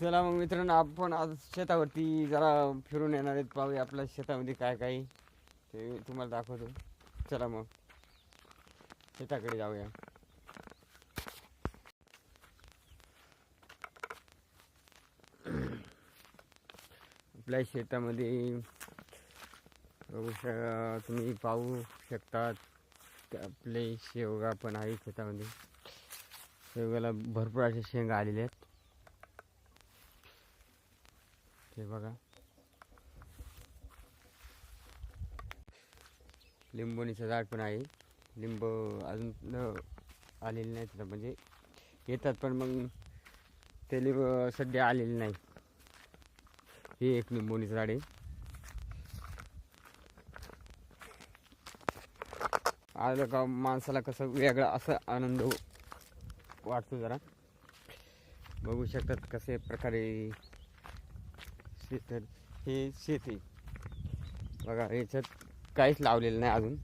चला मग मित्रांनो आपण आज शेतावरती जरा फिरून येणार आहेत. पाहूया आपल्या शेतामध्ये काय काय ते तुम्हाला दाखवतो. चला मग. शेताकडे जाऊया. आपल्या शेतामध्ये बघू तुम्ही पाहू शकतात आपले शेवगा पण आहे शेतामध्ये. शेवग्याला भरपूर असे शेंगा आलेले आहेत. ते बघा. लिंबोणीचं झाड पण आहे. लिंब अजून आलेले नाही म्हणजे येतात पण मग ते लिंब सध्या आलेले नाही. हे एक लिंबोणीचं झाड आहे. आलं का माणसाला कसं वेगळा असा आनंद हो- वाटतो जरा. बघू शकतात कसे प्रकारे शेत हे शेती. बघा याच्यात काहीच लावलेलं नाही अजून.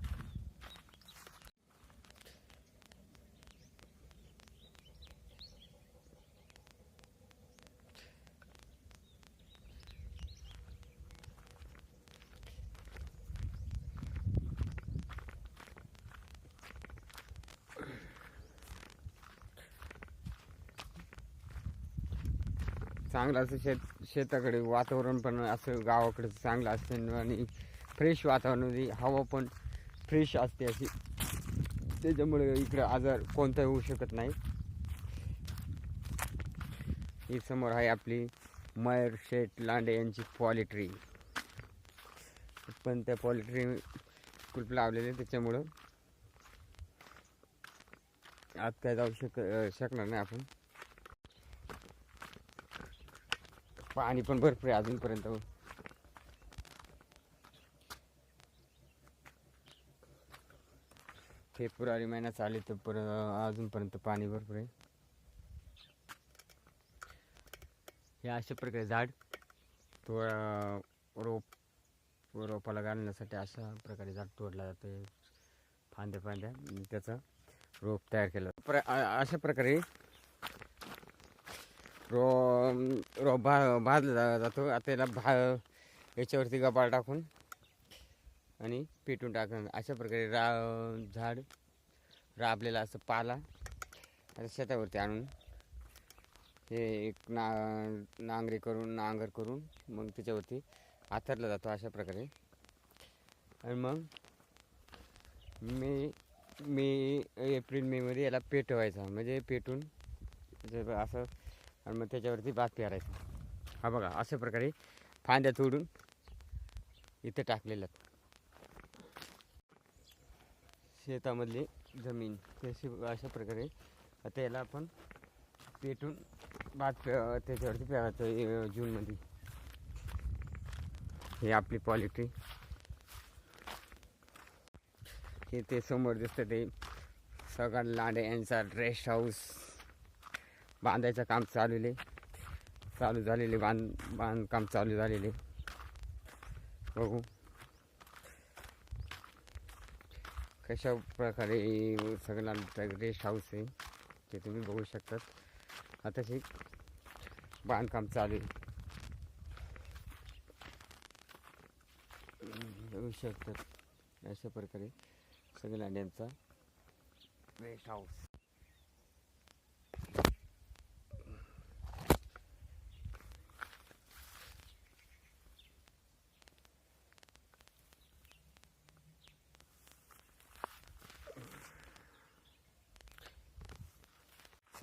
चांगलं असं शेत शेताकडे वातावरण पण असं गावाकडे चांगलं असतं आणि फ्रेश वातावरणामध्ये हवा पण फ्रेश असते अशी. त्याच्यामुळे इकडं आजार कोणताही होऊ शकत नाही. ही समोर आहे आपली मयर शेठ लांडे यांची पॉलिट्री पण त्या पॉलिट्री कुलप लावलेले त्याच्यामुळं. आत काय जाऊ शक शकणार नाही आपण. पाणी पण भरपूर आहे अजूनपर्यंत. फेब्रुवारी महिना चालेल तर पर अजूनपर्यंत पाणी भरपूर आहे. हे अशा प्रकारे झाड थोडा रोप रोपाला घालण्यासाठी अशा प्रकारे झाड तोडला जातं. फांद्या फांद्या त्याचं रोप तयार केलं. प्र अशा प्रकारे रो रो भा भाजला जातो. आता याला भा याच्यावरती गबाळ टाकून आणि पेटून टाकून अशा प्रकारे रा झाड राबलेला असं पाला आता शेतावरती आणून हे एक ना नांगरे करून नांगर करून मग त्याच्यावरती आथरला जातो अशा प्रकारे. आणि मग मे मे एप्रिल मेमध्ये याला पेटवायचा. म्हणजे पेटून जर असं आणि मग त्याच्यावरती भात पेरायचा. हा बघा अशा प्रकारे फांद्या तोडून इथे टाकलेल्या शेतामधली जमीन तशी अशा प्रकारे त्याला आपण पेटून भात पे त्याच्यावरती पेरायचं जूनमध्ये. हे आपली पॉलिट्री हे ते समोर दिसतं ते सगळं लांडे यांचा रेस्ट हाऊस बांधायचं काम चालू आहे चालू झालेले बांध बांधकाम चालू झालेले. बघू. कशा प्रकारे सगळं रेस्ट हाऊस आहे ते तुम्ही बघू शकतात. आता हे बांधकाम चालू आहे. बघू शकतात. अशा प्रकारे सगळ्या लांड्यांचा रेस्ट हाऊस.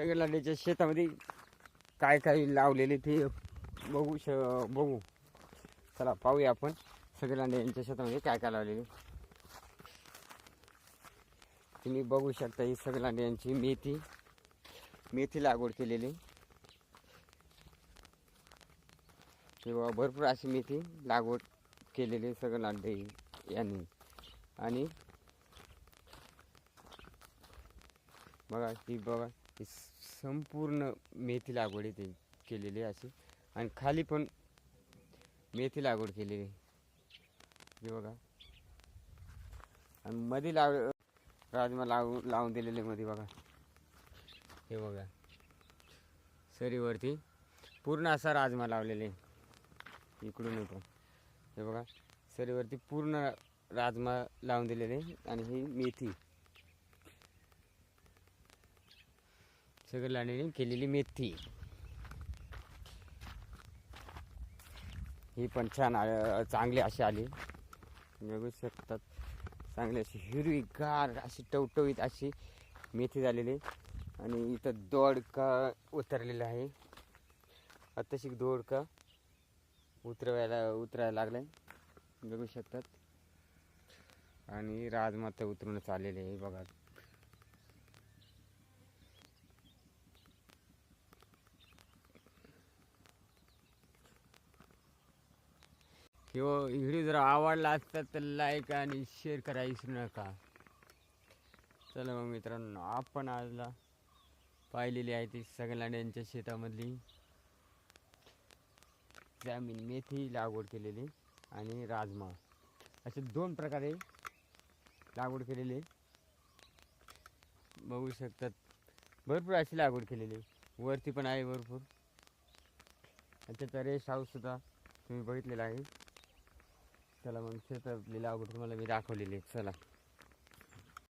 सगळे लांड्याच्या शेतामध्ये काय काय लावलेले ते बघू श बघू. चला पाहूया आपण सगळे लांड्या यांच्या शेतामध्ये काय काय लावलेले. तुम्ही बघू शकता ही सगळे लांड्या यांची मेथी मेथी लागवड केलेली. किंवा भरपूर अशी मेथी लागवड केलेली सगळं लांडे यांनी. आणि बघा ती बघा संपूर्ण मेथी लागवड इथे केलेली आहे अशी. आणि खाली पण मेथी लागवड केलेली आहे. हे बघा. आणि मध्ये लाव राजमा लावू लावून दिलेले मध्ये बघा. हे बघा. सरीवरती पूर्ण असा राजमा लावलेले आहे. इकडून येतो हे बघा. सरीवरती पूर्ण राजमा लावून दिलेले आहे. आणि ही मेथी. सगळं लावलेली केलेली मेथी. ही पण छान चांगली अशी आली. बघू शकतात. चांगली अशी हिरवीगार अशी टवटवीत अशी मेथी झालेली. आणि इथं दोडका उतरलेला आहे. आत्ताशी दोडका उतरवायला उतरायला लागलाय. बघू शकतात. आणि राजमाता उतरूनच आलेले आहे बघा. हो, किंवा व्हिडिओ जर आवडला असता तर लाईक आणि शेअर करा विसरू नका. चला मग मित्रांनो आपण आजला पाहिलेली आहे ती सगळ्यांच्या शेतामधली जमीन मेथी लागवड केलेली आणि राजमा. असे दोन प्रकारे लागवड केलेली. बघू शकतात. भरपूर अशी लागवड केलेली. वरती पण आहे भरपूर. आणि त्याचा रेस्ट हाऊस सुद्धा तुम्ही बघितलेला आहे. चला मग शेतात शेतातली अगोदर तुम्हाला मी दाखवलेली चला.